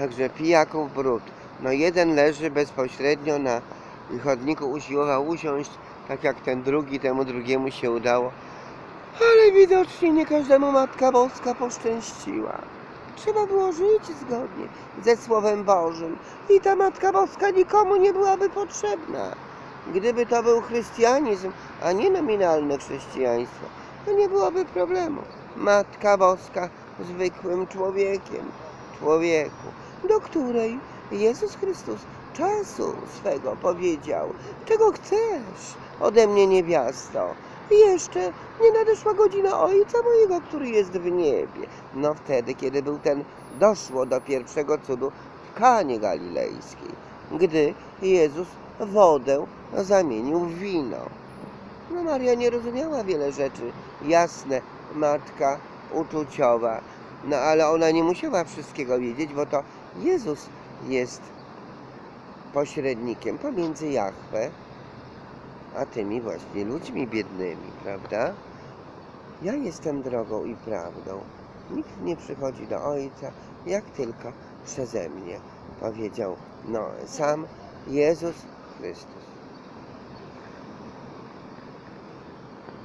Także pijaków brud. No jeden leży bezpośrednio na chodniku, usiłował usiąść, tak jak ten drugi, temu drugiemu się udało. Ale widocznie nie każdemu Matka Boska poszczęściła. Trzeba było żyć zgodnie ze Słowem Bożym i ta Matka Boska nikomu nie byłaby potrzebna. Gdyby to był chrystianizm, a nie nominalne chrześcijaństwo, to nie byłoby problemu. Matka Boska zwykłym człowiekiem, człowieku, do której Jezus Chrystus czasu swego powiedział, czego chcesz ode mnie niewiasto. Jeszcze nie nadeszła godzina Ojca mojego, który jest w niebie. No wtedy, kiedy był ten, doszło do pierwszego cudu w Kanie Galilejskiej, gdy Jezus wodę zamienił w wino. No Maria nie rozumiała wiele rzeczy, jasne, matka uczuciowa, no ale ona nie musiała wszystkiego wiedzieć, bo to Jezus jest pośrednikiem pomiędzy Jahwe a tymi właśnie ludźmi biednymi, prawda? Ja jestem drogą i prawdą. Nikt nie przychodzi do Ojca, jak tylko przeze mnie, powiedział no, sam Jezus Chrystus.